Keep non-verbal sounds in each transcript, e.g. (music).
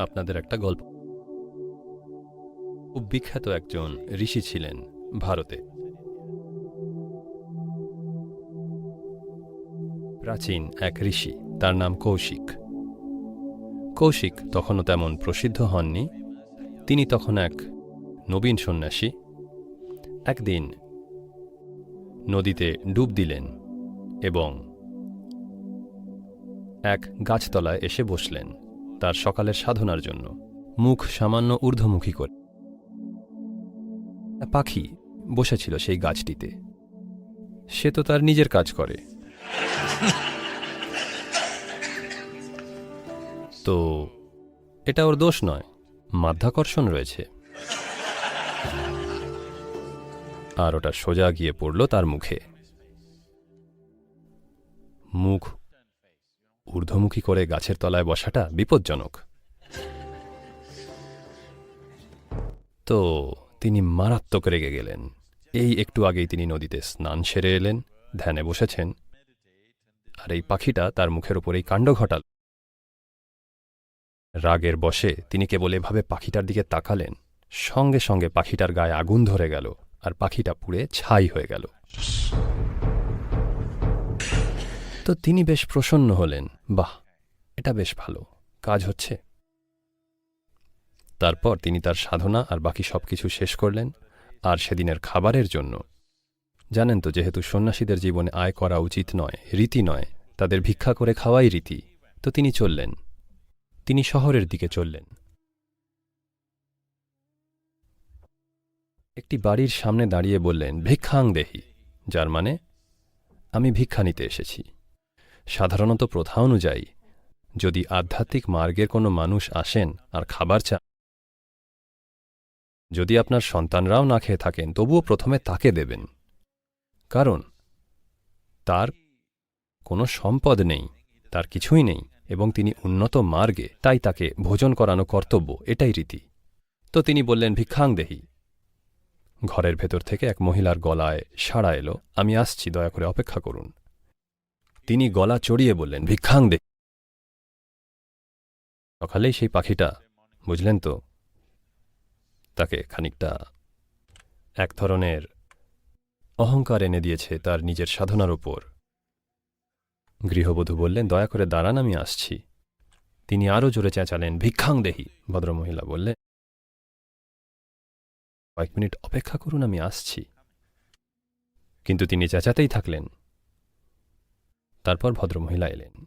আপনাদের একটা গল্প। খুব বিখ্যাত একজন ঋষি ছিলেন ভারতে। প্রাচীন এক ঋষি, তার নাম কৌশিক। কৌশিক তখনও তেমন প্রসিদ্ধ হননি। তিনি তখন এক নবীন সন্ন্যাসী। একদিন নদীতে ডুব দিলেন এবং এক গাছতলায় এসে বসলেন। তার সকালের সাধনার জন্য। মুখ সামান্য ঊর্ধ্বমুখী করে। পাখি বসেছিল সেই গাছটিতে। সে তো তার নিজের কাজ করে। তো এটা ওর দোষ নয়, মাধ্যাকর্ষণ রয়েছে। আর ওটা সোজা গিয়ে পড়ল তার মুখে। মুখ ঊর্ধ্বমুখী করে গাছের তলায় বসাটা বিপজ্জনক। তো তিনি মারাত্মক রেগে গেলেন। এই একটু আগেই তিনি নদীতে স্নান সেরে এলেন, ধ্যানে বসেছেন। আর এই পাখিটা তার মুখের ওপর এই কাণ্ড ঘটাল। রাগের বশে তিনি কেবল এভাবে পাখিটার দিকে তাকালেন। সঙ্গে সঙ্গে পাখিটার গায়ে আগুন ধরে গেল আর পাখিটা পুড়ে ছাই হয়ে গেল। তো তিনি বেশ প্রসন্ন হলেন। বাহ, এটা বেশ ভালো। কাজ হচ্ছে। তারপর তিনি তার সাধনা আর বাকি সবকিছু শেষ করলেন, আর সেদিনের খাবারের জন্য। জানেন তো, যেহেতু সন্ন্যাসীদের জীবনে আয় করা উচিত নয়, রীতি নয়, তাদের ভিক্ষা করে খাওয়াই রীতি। তো তিনি চললেন। তিনি শহরের দিকে চললেন। একটি বাড়ির সামনে দাঁড়িয়ে বললেন, ভিক্ষাং দেহি। যার মানে আমি ভিক্ষা নিতে এসেছি। সাধারণত প্রথা অনুযায়ী, যদি আধ্যাত্মিক মার্গের কোনো মানুষ আসেন আর খাবার চান যদি আপনার সন্তানরাও না খেয়ে থাকেন, তবুও প্রথমে তাকে দেবেন। কারণ, তার কোনো সম্পদ নেই, তার কিছুই নেই, এবং তিনি উন্নত মার্গে, তাই তাকে ভোজন করানো কর্তব্য, এটাই রীতি। তো তিনি বললেন, ভিক্ষাং দেহি। ঘরের ভেতর থেকে এক মহিলার গলায় সাড়া এলো, আমি আসছি, দয়া করে অপেক্ষা করুন। তিনি গলা চড়িয়ে বললেন, ভিক্ষাং দে সকালেই সেই পাখিটা, বুঝলেন তো, তাকে খানিকটা এক ধরনের অহংকার এনে দিয়েছে তার নিজের সাধনার ওপর গৃহবধূ বললেন, দয়া করে দাঁড়ান, আমি আসছি। তিনি আরও জোরে চেঁচালেন, ভিক্ষাং দেহি। ভদ্রমহিলা বললেন, কয়েক মিনিট অপেক্ষা করুন, আমি আসছি। কিন্তু তিনি চেঁচাতেই থাকলেন তারপর ভদ্রমহিলা এলেন।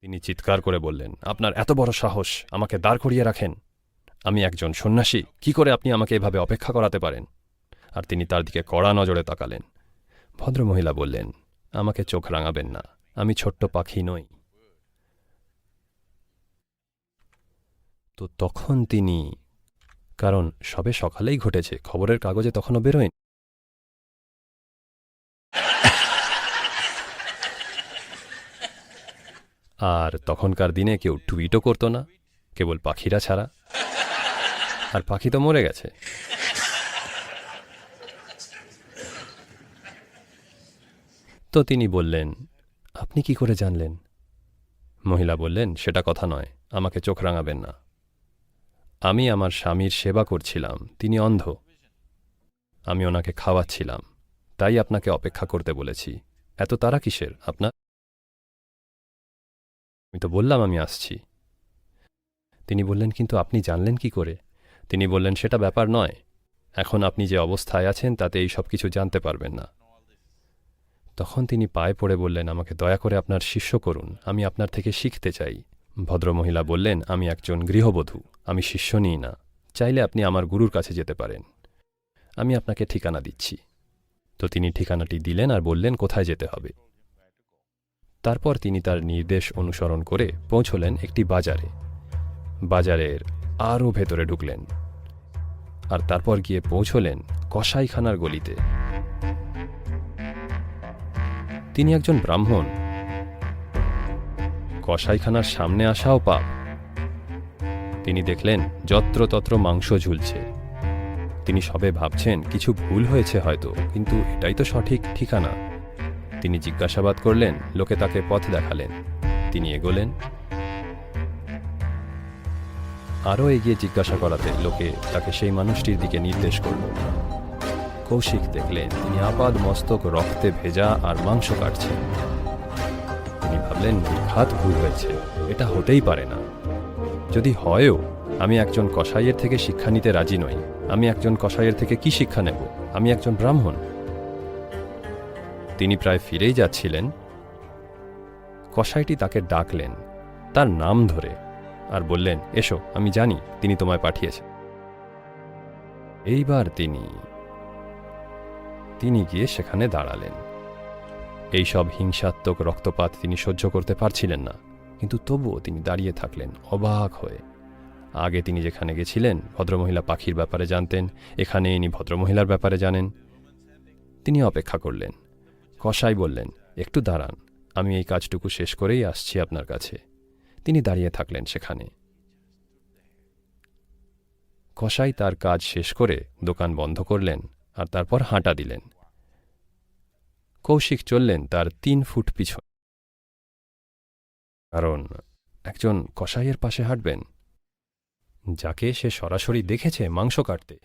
তিনি চিৎকার করে বললেন, আপনার এত বড় সাহস, আমাকে দাঁড় করিয়ে রাখেন। আমি একজন সন্ন্যাসী, কি করে আপনি আমাকে এভাবে অপেক্ষা করাতে পারেন? আর তিনি তার দিকে কড়া নজরে তাকালেন। ভদ্রমহিলা বললেন, আমাকে চোখ রাঙাবেন না, আমি ছোট্ট পাখি নই। তো তখন তিনি, কারণ সবে সকালেই ঘটেছে, খবরের কাগজে তখনও বেরোয়নি? আর তখনকার দিনে কেউ টুইটও করতো না, কেবল পাখিরা ছাড়া। আর পাখি তো মরে গেছে। তো তিনি বললেন, আপনি কি করে জানলেন? মহিলা বললেন, সেটা কথা নয়, আমাকে চোখ রাঙাবেন না। আমি আমার স্বামীর সেবা করছিলাম, তিনি অন্ধ। আমি ওনাকে খাওয়াচ্ছিলাম, তাই আপনাকে অপেক্ষা করতে বলেছি। এত তারা কিসের, আপনার? আমি তো বললাম আমি আসছি। তিনি বললেন, কিন্তু আপনি জানলেন কি করে? তিনি বললেন, সেটা ব্যাপার নয়। এখন আপনি যে অবস্থায় আছেন তাতে এই সব কিছু জানতে পারবেন না। তখন তিনি পায়ে পড়ে বললেন, আমাকে দয়া করে আপনার শিষ্য করুন। আমি আপনার থেকে শিখতে চাই। ভদ্রমহিলা বললেন, আমি একজন গৃহবধূ। আমি শিষ্য নিই না। চাইলে আপনি আমার গুরুর কাছে যেতে পারেন। আমি আপনাকে ঠিকানা দিচ্ছি। তো তিনি ঠিকানাটি দিলেন আর বললেন, কোথায় যেতে হবে? তারপর তিনি তার নির্দেশ অনুসরণ করে পৌঁছলেন একটি বাজারে। বাজারের আরও ভেতরে ঢুকলেন আর তারপর গিয়ে পৌঁছলেন কসাইখানার গলিতে। তিনি একজন ব্রাহ্মণ। কসাইখানার সামনে আসাও পাপ। তিনি দেখলেন যত্রতত্র মাংস ঝুলছে। তিনি সবে ভাবছেন, কিছু ভুল হয়েছে হয়তো, কিন্তু এটাই তো সঠিক ঠিকানা। তিনি জিজ্ঞাসাবাদ করলেন, লোকে তাকে পথ দেখালেন। তিনি এগোলেন। আরও এগিয়ে জিজ্ঞাসা করাতে লোকে তাকে সেই মানুষটির দিকে নির্দেশ করল। কৌশিক দেখলেন, তিনি আপাদ মস্তক রক্তে ভেজা আর মাংস কাটছেন। তিনি ভাবলেন, নির্ঘাত ভুল হয়েছে, এটা হতেই পারে না। যদি হয়ও, আমি একজন কসাইয়ের থেকে শিক্ষা নিতে রাজি নই। আমি একজন কসাইয়ের থেকে কি শিক্ষা নেব? আমি একজন ব্রাহ্মণ। তিনি প্রায় ফিরেই যাচ্ছিলেন। কসাইটি তাকে ডাকলেন, তার নাম ধরে, আর বললেন, এসো, আমি জানি তিনি তোমায় পাঠিয়েছেন এইবার তিনি তিনি গিয়ে সেখানে দাঁড়ালেন। এইসব হিংসাত্মক রক্তপাত তিনি সহ্য করতে পারছিলেন না, কিন্তু তবুও তিনি দাঁড়িয়ে থাকলেন অবাক হয়ে। আগে তিনি যেখানে গেছিলেন, ভদ্রমহিলা পাখির ব্যাপারে জানতেন, এখানে ইনি ভদ্রমহিলার ব্যাপারে জানেন। তিনি অপেক্ষা করলেন। কসাই বললেন, একটু দাঁড়ান, আমি এই কাজটুকু শেষ করেই আসছি আপনার কাছে। তিনি দাঁড়িয়ে থাকলেন সেখানে। কসাই তার কাজ শেষ করে দোকান বন্ধ করলেন আর তারপর হাঁটা দিলেন। কৌশিক চললেন তার তিন ফুট পিছন। কারণ একজন কসাইয়ের পাশে হাঁটবেন, যাকে সে সরাসরি দেখেছে মাংস কাটতে।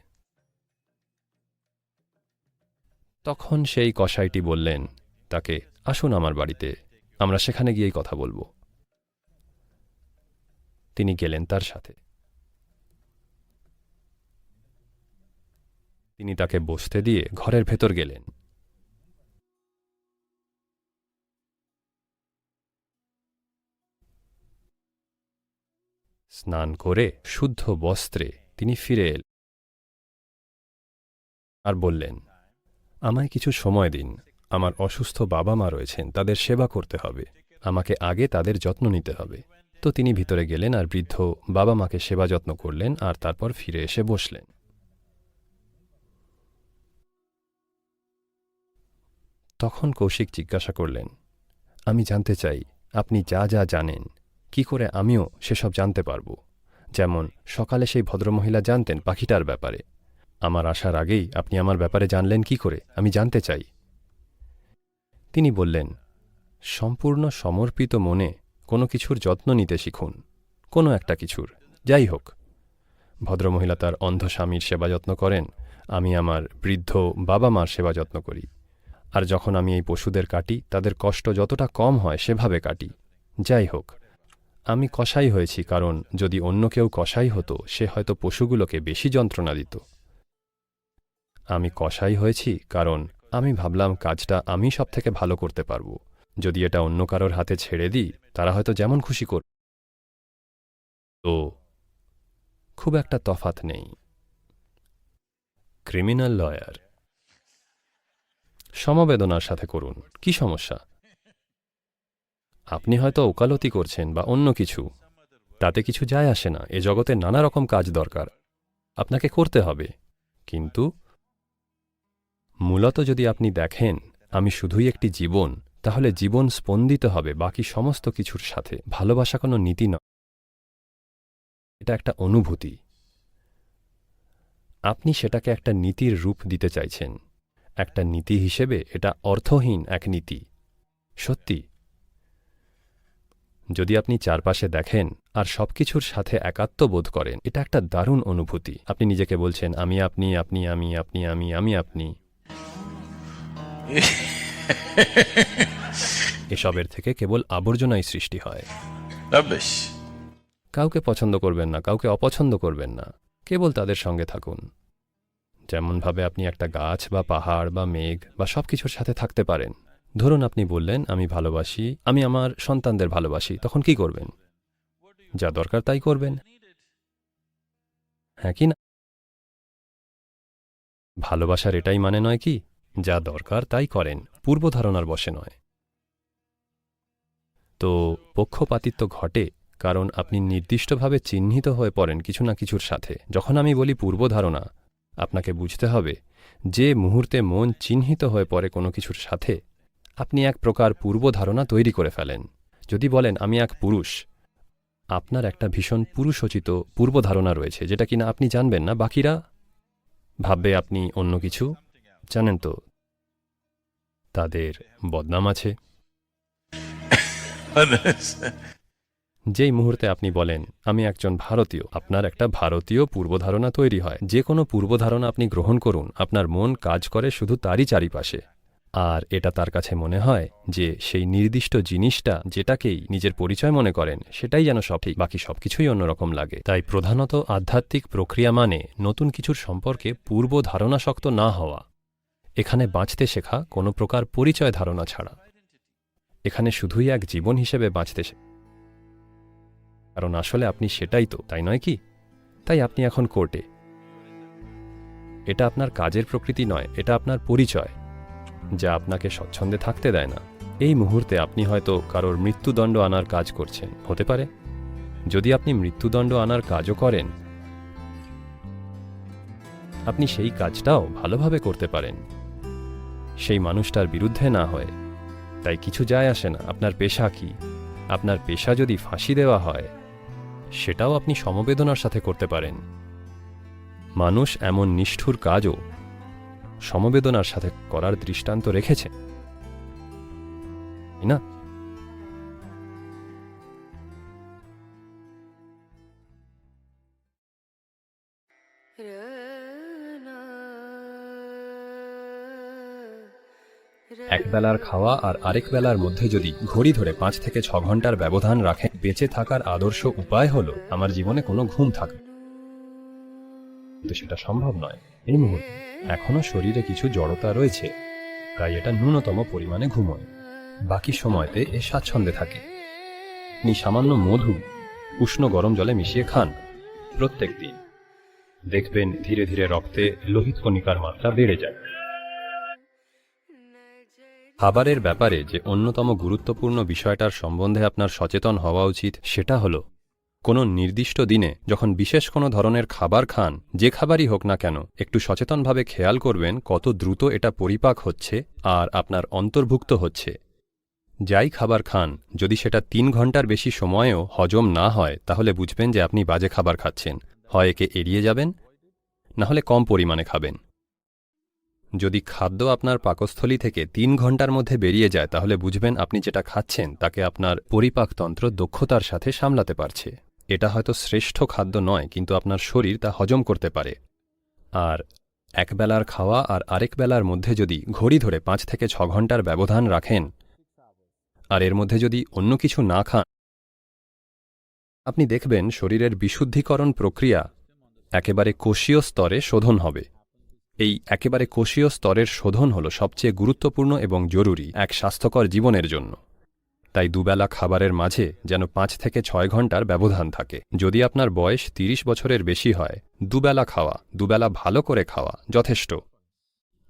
তখন সেই কসাইটি বললেন, তাকে আসুন আমার বাড়িতে, আমরা সেখানে গিয়েই কথা বলব। তিনি গেলেন তার সাথে। তিনি তাকে বসতে দিয়ে ঘরের ভেতর গেলেন। স্নান করে শুদ্ধ বস্ত্রে তিনি ফিরে এল আর বললেন আমায় কিছু সময় দিন। আমার অসুস্থ বাবা মা রয়েছেন, তাদের সেবা করতে হবে। আমাকে আগে তাদের যত্ন নিতে হবে। তো তিনি ভিতরে গেলেন আর বৃদ্ধ বাবা মাকে সেবা যত্ন করলেন আর তারপর ফিরে এসে বসলেন। তখন কৌশিক জিজ্ঞাসা করলেন, আমি জানতে চাই, আপনি যা যা জানেন, কি করে আমিও সেসব জানতে পারব? যেমন সকালে সেই ভদ্রমহিলা জানতেন পাখিটার ব্যাপারে। আমার আসার আগেই আপনি আমার ব্যাপারে জানলেন কি করে? আমি জানতে চাই। তিনি বললেন, সম্পূর্ণ সমর্পিত মনে কোনো কিছুর যত্ন নিতে শিখুন। কোনো একটা কিছুর। যাই হোক। ভদ্রমহিলা তার অন্ধ স্বামীর সেবা যত্ন করেন। আমি আমার বৃদ্ধ বাবা মার সেবা যত্ন করি। আর যখন আমি এই পশুদের কাটি, তাদের কষ্ট যতটা কম হয় সেভাবে কাটি। যাই হোক। আমি কষাই হয়েছি কারণ যদি অন্য কেউ কষাই হতো, সে হয়তো পশুগুলোকে বেশি যন্ত্রণা দিত। আমি কসাই হয়েছি কারণ আমি ভাবলাম কাজটা আমি সব থেকে ভালো করতে পারব। যদি এটা অন্য কারোর হাতে ছেড়ে দিই, তারা হয়তো যেমন খুশি কর তো খুব একটা তফাত নেই। Criminal lawyer. সমবেদনার সাথে করুন, কি সমস্যা? আপনি হয়তো ওকালতি করছেন বা অন্য কিছু। তাতে কিছু যায় আসে না, এ জগতে নানা রকম কাজ দরকার। আপনাকে করতে হবে। কিন্তু মূলত যদি আপনি দেখেন, আমি শুধুই একটি জীবন, তাহলে জীবন স্পন্দিত হবে বাকি সমস্ত কিছুর সাথে। ভালোবাসা কোনো নীতি নয়। এটা একটা অনুভূতি। আপনি সেটাকে একটা নীতির রূপ দিতে চাইছেন। একটা নীতি হিসেবে এটা অর্থহীন এক নীতি। সত্যি। যদি আপনি চারপাশে দেখেন আর সবকিছুর সাথে একাত্ম বোধ করেন, এটা একটা দারুণ অনুভূতি। আপনি নিজেকে বলছেন, আমি আপনি আপনি, আমি আপনি, আমি আমি, আপনি। (laughs) এসবের থেকে কেবল আবর্জনাই সৃষ্টি হয়. কাউকে পছন্দ করবেন না কাউকে অপছন্দ করবেন না। কেবল তাদের সঙ্গে থাকুন। যেমনভাবে আপনি একটা গাছ বা পাহাড় বা মেঘ বা সব কিছুর সাথে থাকতে পারেন। ধরুন আপনি বললেন আমি ভালোবাসি আমি আমার সন্তানদের ভালোবাসি। তখন কি করবেন? যা দরকার তাই করবেন। হ্যাঁ কি না? ভালোবাসার এটাই মানে নয় কি? যা দরকার তাই করেন পূর্বধারণার বসে নয়। তো, পক্ষপাতিত্ব ঘটে কারণ আপনি নির্দিষ্টভাবে চিহ্নিত হয়ে পড়েন কিছু না কিছুর সাথে। যখন আমি বলি পূর্বধারণা আপনাকে বুঝতে হবে যে মুহূর্তে মন চিহ্নিত হয়ে পড়ে কোনো কিছুর সাথে, আপনি এক প্রকার পূর্বধারণা তৈরি করে ফেলেন। যদি বলেন, আমি এক পুরুষ আপনার একটা ভীষণ পুরুষোচিত পূর্বধারণা রয়েছে, যেটা কিনা আপনি জানবেন না। বাকিরা? ভাববে আপনি অন্য কিছু? জানেন তো, তাদের বদনাম আছে। যেই মুহূর্তে আপনি বলেন, আমি একজন ভারতীয়, আপনার একটা ভারতীয় পূর্বধারণা তৈরি হয়। যে কোনো পূর্বধারণা আপনি গ্রহণ করুন, আপনার মন কাজ করে শুধু তারই চারিপাশে। আর এটা তার কাছে মনে হয় যে সেই নির্দিষ্ট জিনিসটা যেটাকেই নিজের পরিচয় মনে করেন, সেটাই যেন সঠিক বাকি সবকিছুই অন্যরকম লাগে। তাই প্রধানত আধ্যাত্মিক প্রক্রিয়া মানে নতুন কিছুর সম্পর্কে পূর্ব ধারণা শক্ত না হওয়া। এখানে বাঁচতে শেখা কোনো প্রকার পরিচয় ধারণা ছাড়া। এখানে শুধুই এক জীবন হিসেবে বাঁচতে শেখা কারণ আসলে আপনি সেটাই তো, তাই নয় কি? তাই আপনি এখন কোর্টে। এটা আপনার কাজের প্রকৃতি নয়, এটা আপনার পরিচয়, যা আপনাকে স্বচ্ছন্দে থাকতে দেয় না। এই মুহূর্তে আপনি হয়তো কারোর মৃত্যুদণ্ড আনার কাজ করছেন, হতে পারে। যদি আপনি মৃত্যুদণ্ড আনার কাজও করেন, আপনি সেই কাজটাও ভালোভাবে করতে পারেন। সেই মানুষটার বিরুদ্ধে না হয়। তাই কিছু যায় আসে না। আপনার পেশা কি? আপনার পেশা যদি ফাঁসি দেওয়া হয়, সেটাও আপনি সমবেদনার সাথে করতে পারেন। মানুষ এমন নিষ্ঠুর কাজও সমবেদনার সাথে করার দৃষ্টান্ত রেখেছে। না? বেলার খাওয়া আর আরেক বেলার মধ্যে যদি ঘড়ি ধরে পাঁচ থেকে ছ ঘণ্টার ব্যবধান রাখেন বেঁচে থাকার আদর্শ উপায় হলো আমার জীবনে কোনো ঘুম থাকবে কিন্তু সেটা সম্ভব নয়। এই মুহূর্তে এখনও শরীরে কিছু জড়তা রয়েছে, তাই এটা ন্যূনতম পরিমাণে ঘুমোয়। বাকি সময়তে এ স্বাচ্ছন্দ্যে থাকে। আপনি সামান্য মধু, উষ্ণ গরম জলে মিশিয়ে খান প্রত্যেক দিন। দেখবেন ধীরে ধীরে রক্তে লোহিত কণিকার মাত্রা বেড়ে যায়। খাবারের ব্যাপারে যে অন্যতম গুরুত্বপূর্ণ বিষয়টার সম্বন্ধে আপনার সচেতন হওয়া উচিত, সেটা হল, কোনো নির্দিষ্ট দিনে যখন বিশেষ কোনো ধরনের খাবার খান, যে খাবারই হোক না কেন, একটু সচেতনভাবে খেয়াল করবেন কত দ্রুত এটা পরিপাক হচ্ছে আর আপনার অন্তর্ভুক্ত হচ্ছে। যাই খাবার খান, যদি সেটা তিন ঘণ্টার বেশি সময়েও হজম না হয়, তাহলে বুঝবেন যে আপনি বাজে খাবার খাচ্ছেন। হয় একে এড়িয়ে যাবেন, না হলে কম পরিমাণে খাবেন। যদি খাদ্য আপনার পাকস্থলী থেকে তিন ঘণ্টার মধ্যে বেরিয়ে যায়, তাহলে বুঝবেন আপনি যেটা খাচ্ছেন তাকে আপনার পরিপাকতন্ত্র দক্ষতার সাথে সামলাতে পারছে। এটা হয়তো শ্রেষ্ঠ খাদ্য নয়, কিন্তু আপনার শরীর তা হজম করতে পারে। আর একবেলার খাওয়া আর আরেক বেলার মধ্যে যদি ঘড়ি ধরে পাঁচ থেকে ছ ঘণ্টার ব্যবধান রাখেন, আর এর মধ্যে যদি অন্য কিছু না খান, আপনি দেখবেন শরীরের বিশুদ্ধিকরণ প্রক্রিয়া একেবারে কোষীয় স্তরে শোধন হবে। এই একেবারে কোষীয় স্তরের শোধন হল সবচেয়ে গুরুত্বপূর্ণ এবং জরুরি এক স্বাস্থ্যকর জীবনের জন্য। তাই দুবেলা খাবারের মাঝে যেন পাঁচ থেকে ছয় ঘণ্টার ব্যবধান থাকে। যদি আপনার বয়স তিরিশ বছরের বেশি হয়, দুবেলা খাওয়া, দুবেলা ভালো করে খাওয়া যথেষ্ট।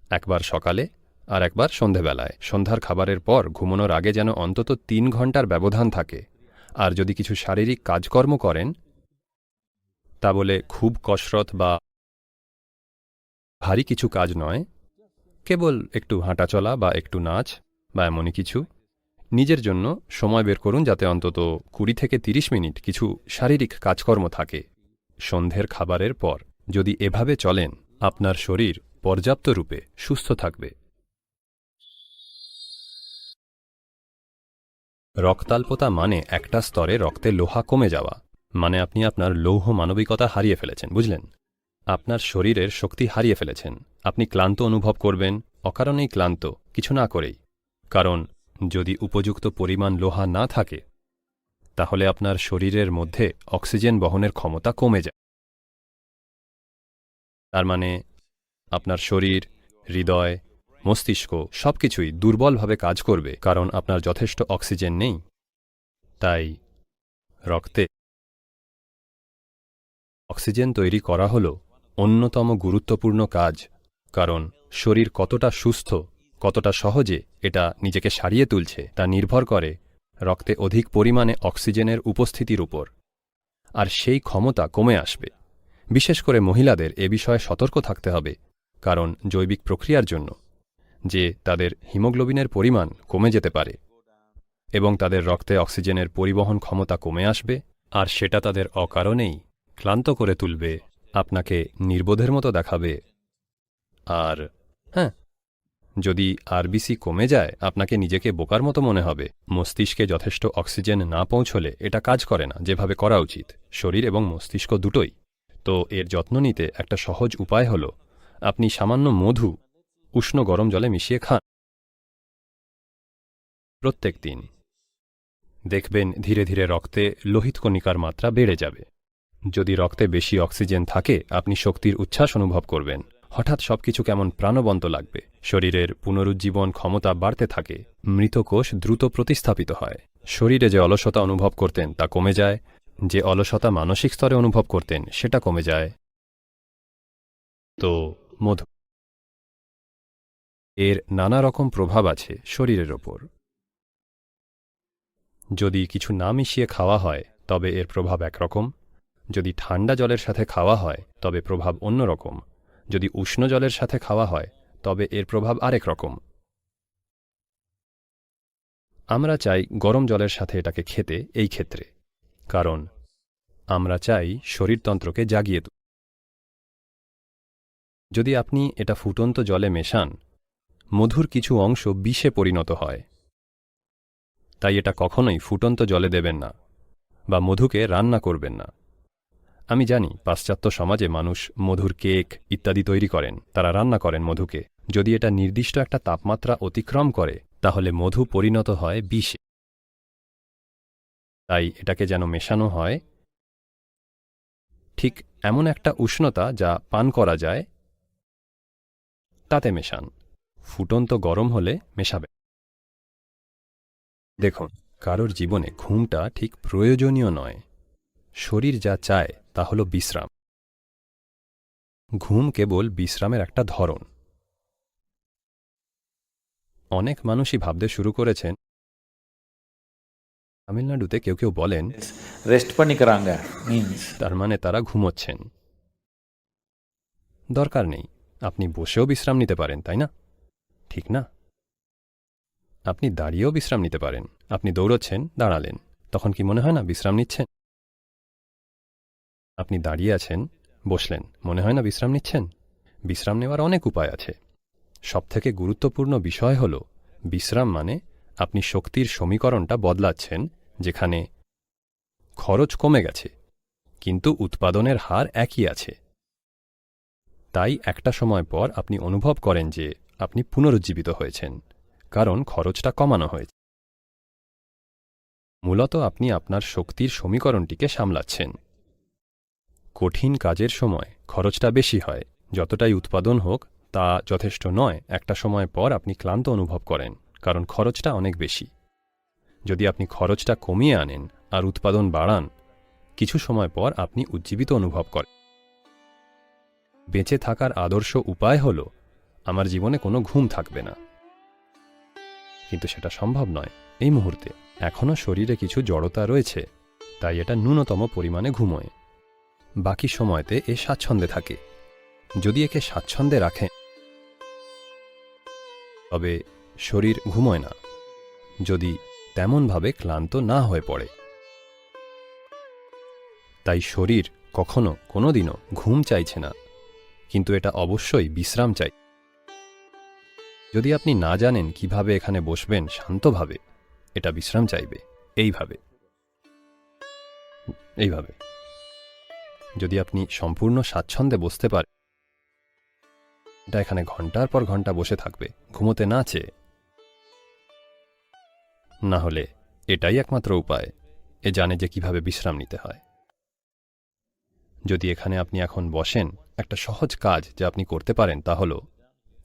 একবার সকালে আর একবার সন্ধেবেলায়। সন্ধ্যার খাবারের পর ঘুমানোর আগে যেন অন্তত তিন ঘণ্টার ব্যবধান থাকে। আর যদি কিছু শারীরিক কাজকর্ম করেন, তা বলে খুব কসরত বা ভারী কিছু কাজ নয়। কেবল একটু হাঁটাচলা বা একটু নাচ বা এমনই কিছু। নিজের জন্য সময় বের করুন যাতে অন্তত কুড়ি থেকে তিরিশ মিনিট কিছু শারীরিক কাজকর্ম থাকে। সন্ধ্যের খাবারের পর যদি এভাবে চলেন, আপনার শরীর পর্যাপ্ত রূপে সুস্থ থাকবে। রক্তাল্পতা মানে একটা স্তরে রক্তে লোহা কমে যাওয়া মানে আপনি আপনার লৌহ মানবিকতা হারিয়ে ফেলেছেন, বুঝলেন? আপনার শরীরের শক্তি হারিয়ে ফেলেছেন। আপনি ক্লান্ত অনুভব করবেন, অকারণেই ক্লান্ত, কিছু না করেই। কারণ, যদি উপযুক্ত পরিমাণ লোহা না থাকে, তাহলে আপনার শরীরের মধ্যে অক্সিজেন বহনের ক্ষমতা কমে যায়। তার মানে আপনার শরীর, হৃদয়, মস্তিষ্ক সবকিছুই দুর্বলভাবে কাজ করবে, কারণ আপনার যথেষ্ট অক্সিজেন নেই। তাই, রক্তে অক্সিজেন তৈরি করা হল অন্যতম গুরুত্বপূর্ণ কাজ, কারণ শরীর কতটা সুস্থ, কতটা সহজে এটা নিজেকে সারিয়ে তুলছে, তা নির্ভর করে রক্তে অধিক পরিমাণে অক্সিজেনের উপস্থিতির উপর। আর সেই ক্ষমতা কমে আসবে। বিশেষ করে মহিলাদের এ বিষয়ে সতর্ক থাকতে হবে, কারণ জৈবিক প্রক্রিয়ার জন্য, যে তাদের হিমোগ্লোবিনের পরিমাণ কমে যেতে পারে এবং তাদের রক্তে অক্সিজেনের পরিবহন ক্ষমতা কমে আসবে, আর সেটা তাদের অকারণেই ক্লান্ত করে তুলবে। আপনাকে নির্বোধের মতো দেখাবে। আর হ্যাঁ যদি আরবিসি কমে যায়, আপনাকে নিজেকে বোকার মতো মনে হবে। মস্তিষ্কে যথেষ্ট অক্সিজেন না পৌঁছলে এটা কাজ করে না, যেভাবে করা উচিত, শরীর এবং মস্তিষ্ক দুটোই। তো এর যত্ন নিতে একটা সহজ উপায় হল, আপনি সামান্য মধু, উষ্ণ গরম জলে মিশিয়ে খান। প্রত্যেক দিন। দেখবেন ধীরে ধীরে রক্তে লোহিত কণিকার মাত্রা বেড়ে যাবে। যদি রক্তে বেশি অক্সিজেন থাকে, আপনি শক্তির উচ্ছ্বাস অনুভব করবেন। হঠাৎ সবকিছু কেমন প্রাণবন্ত লাগবে। শরীরের পুনরুজ্জীবন ক্ষমতা বাড়তে থাকে। মৃত কোষ দ্রুত প্রতিস্থাপিত হয়। শরীরে যে অলসতা অনুভব করতেন তা কমে যায়। যে অলসতা মানসিক স্তরে অনুভব করতেন, সেটা কমে যায়। তো, মধু। এর নানা রকম প্রভাব আছে শরীরের ওপর। যদি কিছু না মিশিয়ে খাওয়া হয়, তবে এর প্রভাব একরকম। যদি ঠান্ডা জলের সাথে খাওয়া হয়, তবে প্রভাব অন্যরকম যদি উষ্ণ জলের সাথে খাওয়া হয়, তবে এর প্রভাব আরেক রকম। আমরা চাই গরম জলের সাথে এটাকে খেতে এই ক্ষেত্রে। কারণ, আমরা চাই শরীরতন্ত্রকে জাগিয়ে যদি আপনি এটা ফুটন্ত জলে মেশান, মধুর কিছু অংশ বিষে পরিণত হয়। তাই এটা কখনোই ফুটন্ত জলে দেবেন না, বা মধুকে রান্না করবেন না। আমি জানি পাশ্চাত্য সমাজে মানুষ মধুর কেক ইত্যাদি তৈরি করেন, তারা রান্না করেন মধুকে। যদি এটা নির্দিষ্ট একটা তাপমাত্রা অতিক্রম করে, তাহলে মধু পরিণত হয় বিষে। তাই এটাকে যেন মেশানো হয়। ঠিক এমন একটা উষ্ণতা যা পান করা যায়। তাতে মেশান। ফুটন্ত গরম হলে মেশাবে। দেখুন, কারোর জীবনে ঘুমটা ঠিক প্রয়োজনীয় নয়। শরীর যা চায় তা হল বিশ্রাম। ঘুম কেবল বিশ্রামের একটা ধরন। অনেক মানুষই ভাবতে শুরু করেছেন তামিলনাড়ুতে কেউ কেউ বলেন রেস্ট তার মানে তারা ঘুমোচ্ছেন। দরকার নেই আপনি বসেও বিশ্রাম নিতে পারেন তাই না? ঠিক না? আপনি দাঁড়িয়েও বিশ্রাম নিতে পারেন আপনি দৌড়চ্ছেন দাঁড়ালেন তখন কি মনে হয় না বিশ্রাম নিচ্ছেন? আপনি দাঁড়িয়ে আছেন, বসলেন। মনে হয় না বিশ্রাম নিচ্ছেন? বিশ্রাম নেওয়ার অনেক উপায় আছে। সবথেকে গুরুত্বপূর্ণ বিষয় হল, বিশ্রাম মানে আপনি শক্তির সমীকরণটা বদলাচ্ছেন, যেখানে খরচ কমে গেছে, কিন্তু উৎপাদনের হার একই আছে। তাই একটা সময় পর আপনি অনুভব করেন যে আপনি পুনরুজ্জীবিত হয়েছেন, কারণ খরচটা কমানো হয়েছে। মূলত আপনি আপনার শক্তির সমীকরণটিকে সামলাচ্ছেন। কঠিন কাজের সময় খরচটা বেশি হয়। যতটাই উৎপাদন হোক, তা যথেষ্ট নয়। একটা সময় পর আপনি ক্লান্ত অনুভব করেন, কারণ খরচটা অনেক বেশি। যদি আপনি খরচটা কমিয়ে আনেন আর উৎপাদন বাড়ান, কিছু সময় পর আপনি উজ্জীবিত অনুভব করেন বেঁচে থাকার আদর্শ উপায় হল, আমার জীবনে কোনো ঘুম থাকবে না। কিন্তু সেটা সম্ভব নয়। এই মুহূর্তে এখনও শরীরে কিছু জড়তা রয়েছে, তাই এটা ন্যূনতম পরিমাণে ঘুমোয়। বাকি সময়তে এ স্বাচ্ছন্দ্যে থাকে। যদি একে স্বাচ্ছন্দ্যে রাখেন তবে শরীর ঘুমোয় না। যদি তেমনভাবে ক্লান্ত না হয়ে পড়ে, তাই শরীর কখনো কোনোদিনও ঘুম চাইছে না। কিন্তু এটা অবশ্যই বিশ্রাম চাই। যদি আপনি না জানেন কীভাবে এখানে বসবেন শান্তভাবে, এটা বিশ্রাম চাইবে। এইভাবে। এইভাবে। যদি আপনি সম্পূর্ণ স্বাচ্ছন্দ্যে বসতে পারেন এটা এখানে ঘণ্টার পর ঘণ্টা বসে থাকবে, ঘুমোতে না চেয়ে। না হলে এটাই একমাত্র উপায়, এ জানে যে কীভাবে বিশ্রাম নিতে হয়। যদি এখানে আপনি এখন বসেন, একটা সহজ কাজ যা আপনি করতে পারেন তা হল,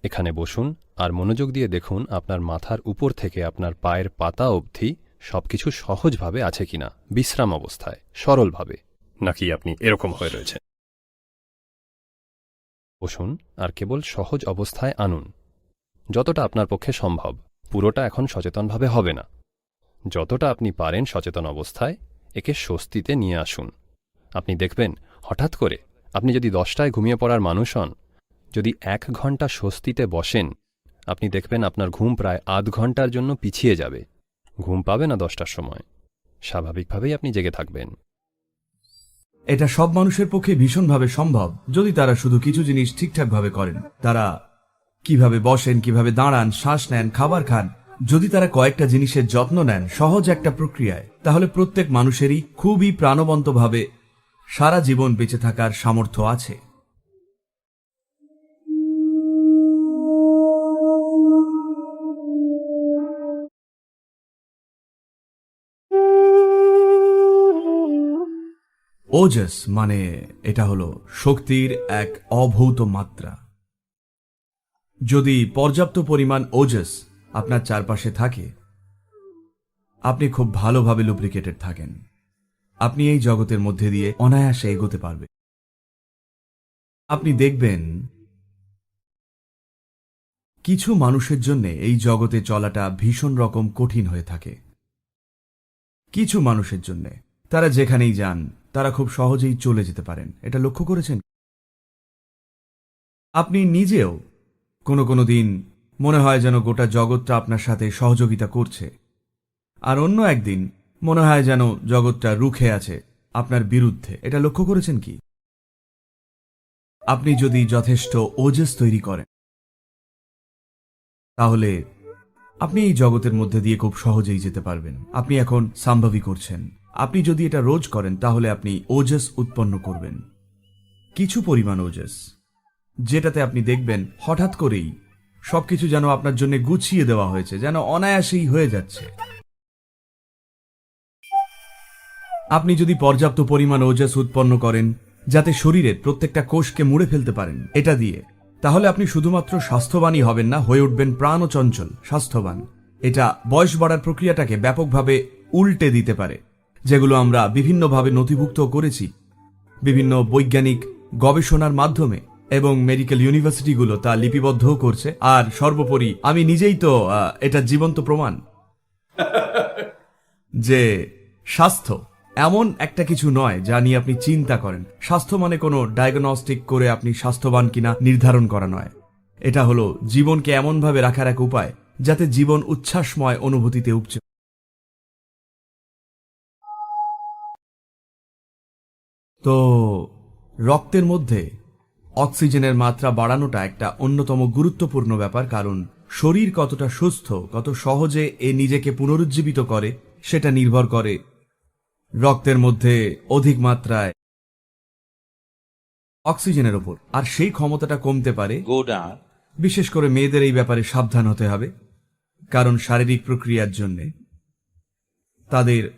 এখানে বসুন আর মনোযোগ দিয়ে দেখুন আপনার মাথার উপর থেকে আপনার পায়ের পাতা অবধি সবকিছু সহজভাবে আছে কিনা, বিশ্রাম অবস্থায়, সরলভাবে। নাকি আপনি এরকম হয়ে রয়েছেন? বসুন, আর কেবল সহজ অবস্থায় আনুন। যতটা আপনার পক্ষে সম্ভব, পুরোটা এখন সচেতনভাবে হবে না। যতটা আপনি পারেন সচেতন অবস্থায়, একে স্বস্তিতে নিয়ে আসুন। আপনি দেখবেন, হঠাৎ করে আপনি যদি দশটায় ঘুমিয়ে পড়ার মানুষ হন, যদি এক ঘণ্টা স্বস্তিতে বসেন, আপনি দেখবেন আপনার ঘুম প্রায় আধ ঘণ্টার জন্য পিছিয়ে যাবে। ঘুম পাবে না দশটার সময়। স্বাভাবিকভাবেই আপনি জেগে থাকবেন। এটা সব মানুষের পক্ষে ভীষণভাবে সম্ভব, যদি তারা শুধু কিছু জিনিস ঠিকঠাকভাবে করেন। তারা কীভাবে বসেন, কীভাবে দাঁড়ান, শ্বাস নেন, খাবার খান, যদি তারা কয়েকটা জিনিসের যত্ন নেন, সহজ একটা প্রক্রিয়ায়, তাহলে প্রত্যেক মানুষেরই খুবই প্রাণবন্তভাবে সারা জীবন বেঁচে থাকার সামর্থ্য আছে। ওজস মানে এটা হলো শক্তির এক অভৌত মাত্রা। যদি পর্যাপ্ত পরিমাণ ওজস আপনার চারপাশে থাকে, আপনি খুব ভালোভাবে লুব্রিকেটেড থাকেন। আপনি এই জগতের মধ্যে দিয়ে অনায়াসে এগোতে পারবে আপনি দেখবেন কিছু মানুষের জন্য এই জগতে চলাটা ভীষণ রকম কঠিন হয়ে থাকে। কিছু মানুষের জন্য। তারা যেখানেই যান তারা খুব সহজেই চলে যেতে পারেন। এটা লক্ষ্য করেছেন? আপনি নিজেও কোনো কোনো দিন মনে হয় যেন গোটা জগৎটা আপনার সাথে সহযোগিতা করছে। আর অন্য একদিন মনে হয় যেন জগৎটা রুখে আছে আপনার বিরুদ্ধে। এটা লক্ষ্য করেছেন কি? আপনি যদি যথেষ্ট ওজেস তৈরি করেন, তাহলে আপনি এই জগতের মধ্যে দিয়ে খুব সহজেই যেতে পারবেন। আপনি এখন সম্ভবই করছেন। আপনি যদি এটা রোজ করেন, তাহলে আপনি ওজস উৎপন্ন করবেন। কিছু পরিমাণ ওজস, যেটাতে আপনি দেখবেন হঠাৎ করেই সবকিছু যেন আপনার জন্য গুছিয়ে দেওয়া হয়েছে, যেন অনায়াসেই হয়ে যাচ্ছে। আপনি যদি পর্যাপ্ত পরিমাণ ওজস উৎপন্ন করেন, যাতে শরীরের প্রত্যেকটা কোষকে মুড়ে ফেলতে পারেন, এটা দিয়ে, তাহলে আপনি শুধুমাত্র স্বাস্থ্যবানই হবেন না, হয়ে উঠবেন প্রাণ ও চঞ্চল স্বাস্থ্যবান। এটা বয়স বাড়ার প্রক্রিয়াটাকে ব্যাপকভাবে উল্টে দিতে পারে। যেগুলো আমরা বিভিন্নভাবে নথিভুক্ত করেছি। বিভিন্ন বৈজ্ঞানিক গবেষণার মাধ্যমে এবং মেডিকেল ইউনিভার্সিটিগুলো তা লিপিবদ্ধও করছে। আর সর্বোপরি আমি নিজেই তো এটা জীবন্ত প্রমাণ (laughs) যে স্বাস্থ্য এমন একটা কিছু নয় যা নিয়ে আপনি চিন্তা করেন। স্বাস্থ্য মানে কোনো ডায়াগনস্টিক করে আপনি স্বাস্থ্যবান কিনা নির্ধারণ করা নয়। এটা হলো জীবনকে এমনভাবে রাখার এক উপায় যাতে জীবন উচ্ছ্বাসময় অনুভূতিতে উপচে তো রক্তের মধ্যে অক্সিজেনের মাত্রা বাড়ানোটা একটা অন্যতম গুরুত্বপূর্ণ ব্যাপার কারণ শরীর কতটা সুস্থ কত সহজে এ নিজেকে পুনরুজ্জীবিত করে সেটা নির্ভর করে রক্তের মধ্যে অধিক মাত্রায় অক্সিজেনের ওপর। আর সেই ক্ষমতাটা কমতে পারে বিশেষ করে মেয়েদের এই ব্যাপারে সাবধান হতে হবে কারণ শারীরিক প্রক্রিয়ার জন্য তাদের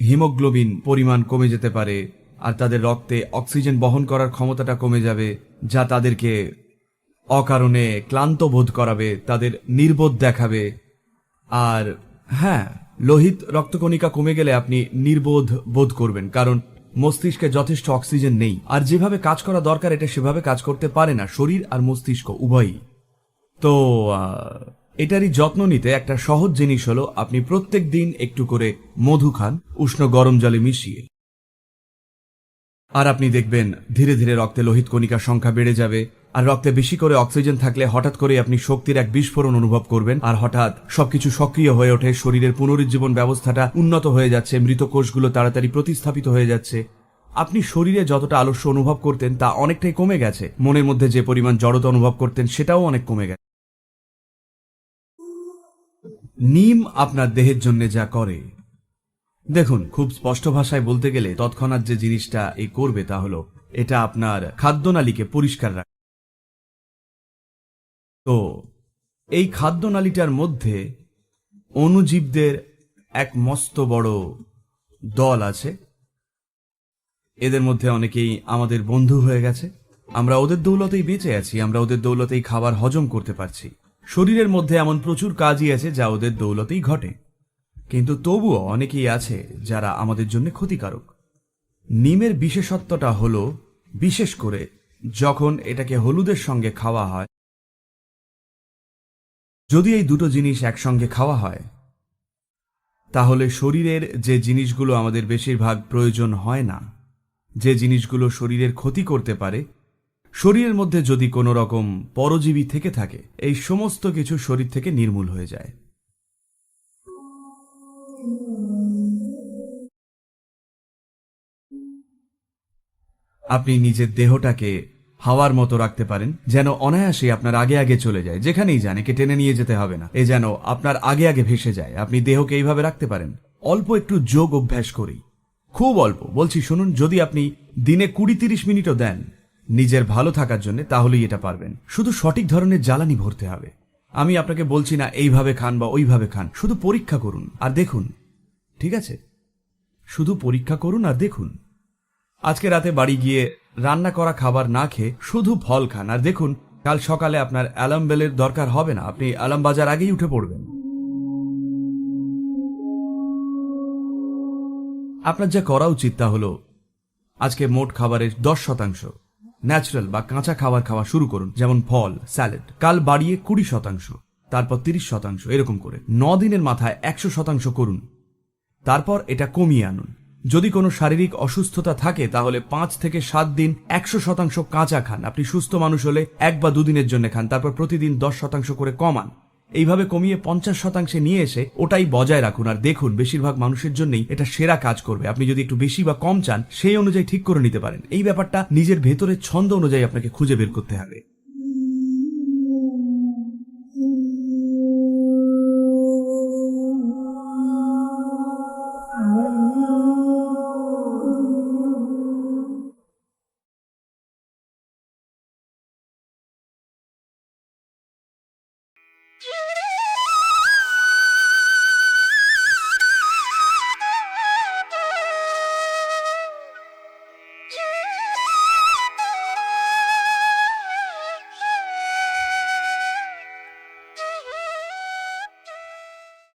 হিমোগ্লোবিন পরিমাণ কমে যেতে পারে আর তাদের রক্তে অক্সিজেন বহন করার ক্ষমতাটা কমে যাবে, যা তাদেরকে অকারণে ক্লান্ত বোধ করাবে, তাদের নির্বোধ দেখাবে। আর হ্যাঁ লোহিত রক্তকণিকা কমে গেলে আপনি নির্বোধ বোধ করবেন, কারণ মস্তিষ্কে যথেষ্ট অক্সিজেন নেই। আর যেভাবে কাজ করা দরকার, এটা সেভাবে কাজ করতে পারে না, শরীর আর মস্তিষ্ক উভয়ই। তো এটারই যত্ন নিতে একটা সহজ জিনিস হলো, আপনি প্রত্যেক দিন একটু করে মধু খান, উষ্ণ গরম জলে মিশিয়ে। আর আপনি দেখবেন, ধীরে ধীরে রক্তে লোহিত কণিকার সংখ্যা বেড়ে যাবে। আর রক্তে বেশি করে অক্সিজেন থাকলে হঠাৎ করে আপনি শক্তির এক বিস্ফোরণ অনুভব করবেন। আর হঠাৎ সবকিছু সক্রিয় হয়ে ওঠে, শরীরের পুনরুজ্জীবন ব্যবস্থাটা উন্নত হয়ে যাচ্ছে, মৃত কোষগুলো তাড়াতাড়ি প্রতিস্থাপিত হয়ে যাচ্ছে। আপনি শরীরে যতটা আলস্য অনুভব করতেন, তা অনেকটাই কমে গেছে। মনের মধ্যে যে পরিমাণ জড়তা অনুভব করতেন, সেটাও অনেক কমে গেছে। নিম আপনার দেহের জন্য যা করে দেখুন, খুব স্পষ্ট ভাষায় বলতে গেলে তৎক্ষণাৎ যে জিনিসটা এই করবে তা হলো, এটা আপনার খাদ্যনালীকে পরিষ্কার রাখে তো, এই খাদ্যনালীটার মধ্যে অণুজীবদের এক মস্ত বড় দল আছে। এদের মধ্যে অনেকেই আমাদের বন্ধু হয়ে গেছে। আমরা ওদের দৌলতেই বেঁচে আছি, আমরা ওদের দৌলতেই খাবার হজম করতে পারছি। শরীরের মধ্যে এমন প্রচুর কাজই আছে যা ওদের দৌলতেই ঘটে। কিন্তু তবুও অনেকেই আছে যারা আমাদের জন্য ক্ষতিকারক। নিমের বিশেষত্বটা হলো, বিশেষ করে যখন এটাকে হলুদের সঙ্গে খাওয়া হয়। যদি এই দুটো জিনিস একসঙ্গে খাওয়া হয়, তাহলে শরীরের যে জিনিসগুলো আমাদের বেশিরভাগ প্রয়োজন হয় না, যে জিনিসগুলো শরীরের ক্ষতি করতে পারে, শরীরের মধ্যে যদি কোনো রকম পরজীবী থেকে থাকে, এই সমস্ত কিছু শরীর থেকে নির্মূল হয়ে যায়। আপনি নিজের দেহটাকে হাওয়ার মতো রাখতে পারেন, যেন অনায়াসে আপনার আগে আগে চলে যায়। যেখানেই যান, একে টেনে নিয়ে যেতে হবে না। এ যেন আপনার আগে আগে ভেসে যায়। আপনি দেহকে এইভাবে রাখতে পারেন। অল্প একটু যোগ অভ্যাস করি। খুব অল্প। বলছি, শুনুন, যদি আপনি দিনে কুড়ি তিরিশ মিনিটও দেন নিজের ভালো থাকার জন্য, তাহলেই এটা পারবেন। শুধু সঠিক ধরনের জ্বালানি ভরতে হবে। আমি আপনাকে বলছি না, এইভাবে খান বা ওইভাবে খান। শুধু পরীক্ষা করুন। আর দেখুন। ঠিক আছে? শুধু পরীক্ষা করুন আর দেখুন। আজকে রাতে বাড়ি গিয়ে রান্না করা খাবার না খেয়ে শুধু ফল খান। আর দেখুন, কাল সকালে আপনার অ্যালার্ম বেলের দরকার হবে না। আপনি অ্যালার্ম বাজার আগেই উঠে পড়বেন। আপনার যা করা উচিত তা হলো, আজকে মোট খাবারের দশ শতাংশ ন্যাচারাল বা কাঁচা খাবার খাওয়া শুরু করুন, যেমন ফল, স্যালাড। কাল বাড়িয়ে কুড়ি শতাংশ, তারপর তিরিশ শতাংশ, এরকম করে। ন দিনের মাথায় একশো শতাংশ করুন। তারপর এটা কমিয়ে আনুন। যদি কোনো শারীরিক অসুস্থতা থাকে, তাহলে পাঁচ থেকে সাত দিন একশো শতাংশ কাঁচা খান। আপনি সুস্থ মানুষ হলে এক বা দুদিনের জন্য খান, তারপর প্রতিদিন দশ শতাংশ করে কমান। এইভাবে কমিয়ে পঞ্চাশ শতাংশে নিয়ে এসে ওটাই বজায় রাখুন। আর দেখুন, বেশিরভাগ মানুষের জন্যই এটা সেরা কাজ করবে। আপনি যদি একটু বেশি বা কম চান, সেই অনুযায়ী ঠিক করে নিতে পারেন। এই ব্যাপারটা নিজের ভেতরের ছন্দ অনুযায়ী আপনাকে খুঁজে বের করতে হবে।